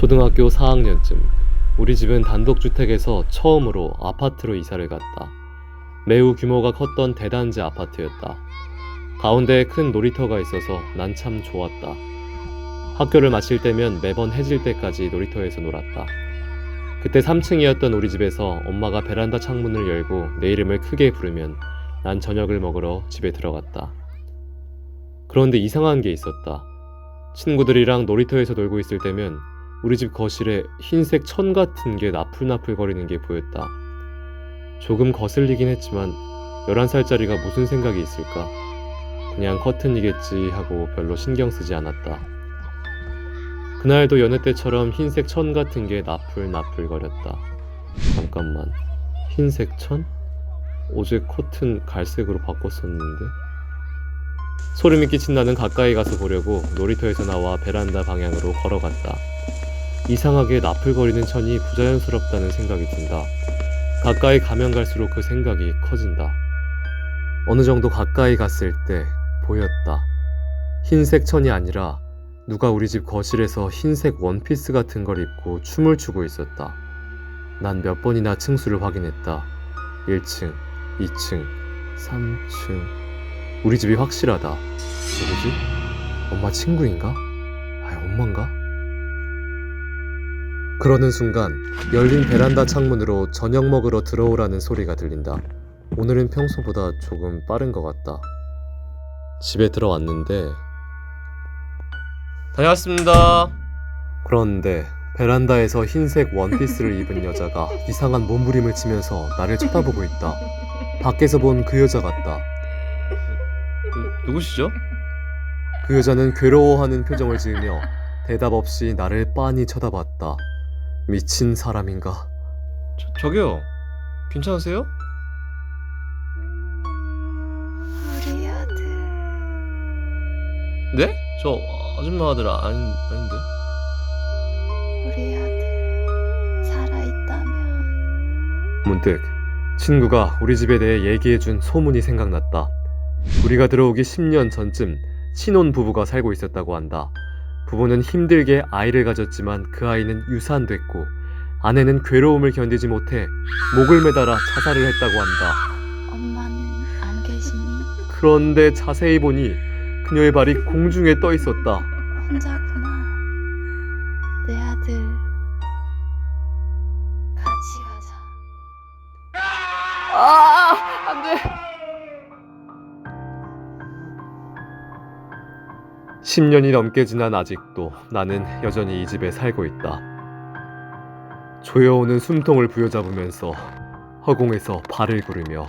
초등학교 4학년쯤 우리 집은 단독주택에서 처음으로 아파트로 이사를 갔다. 매우 규모가 컸던 대단지 아파트였다. 가운데에 큰 놀이터가 있어서 난 참 좋았다. 학교를 마칠 때면 매번 해질 때까지 놀이터에서 놀았다. 그때 3층이었던 우리 집에서 엄마가 베란다 창문을 열고 내 이름을 크게 부르면 난 저녁을 먹으러 집에 들어갔다. 그런데 이상한 게 있었다. 친구들이랑 놀이터에서 놀고 있을 때면 우리 집 거실에 흰색 천 같은 게 나풀나풀 거리는 게 보였다. 조금 거슬리긴 했지만 11살짜리가 무슨 생각이 있을까? 그냥 커튼이겠지 하고 별로 신경 쓰지 않았다. 그날도 여느 때처럼 흰색 천 같은 게 나풀나풀 거렸다. 잠깐만. 흰색 천? 어제 커튼 갈색으로 바꿨었는데? 소름이 끼친 나는 가까이 가서 보려고 놀이터에서 나와 베란다 방향으로 걸어갔다. 이상하게 나풀거리는 천이 부자연스럽다는 생각이 든다. 가까이 가면 갈수록 그 생각이 커진다. 어느 정도 가까이 갔을 때 보였다. 흰색 천이 아니라 누가 우리 집 거실에서 흰색 원피스 같은 걸 입고 춤을 추고 있었다. 난 몇 번이나 층수를 확인했다. 1층, 2층, 3층. 우리 집이 확실하다. 누구지? 엄마 친구인가? 아, 엄마인가? 그러는 순간 열린 베란다 창문으로 저녁 먹으러 들어오라는 소리가 들린다. 오늘은 평소보다 조금 빠른 것 같다. 집에 들어왔는데 다녀왔습니다. 그런데 베란다에서 흰색 원피스를 입은 여자가 이상한 몸부림을 치면서 나를 쳐다보고 있다. 밖에서 본 그 여자 같다. 누구시죠? 그 여자는 괴로워하는 표정을 지으며 대답 없이 나를 빤히 쳐다봤다. 미친 사람인가? 저, 저기요. 괜찮으세요? 우리 아들 네? 저 아줌마 아들 아닌, 아닌데. 우리 아들 살아있다면 문득 친구가 우리 집에 대해 얘기해준 소문이 생각났다. 우리가 들어오기 10년 전쯤 신혼 부부가 살고 있었다고 한다. 부부는 힘들게 아이를 가졌지만 그 아이는 유산됐고 아내는 괴로움을 견디지 못해 목을 매달아 자살을 했다고 한다. 엄마는 안 계시니 그런데 자세히 보니 그녀의 발이 공중에 떠 있었다. 혼자구나 내 아들 같이 가자 아 10년이 넘게 지난 아직도 나는 여전히 이 집에 살고 있다. 조여오는 숨통을 부여잡으면서 허공에서 발을 구르며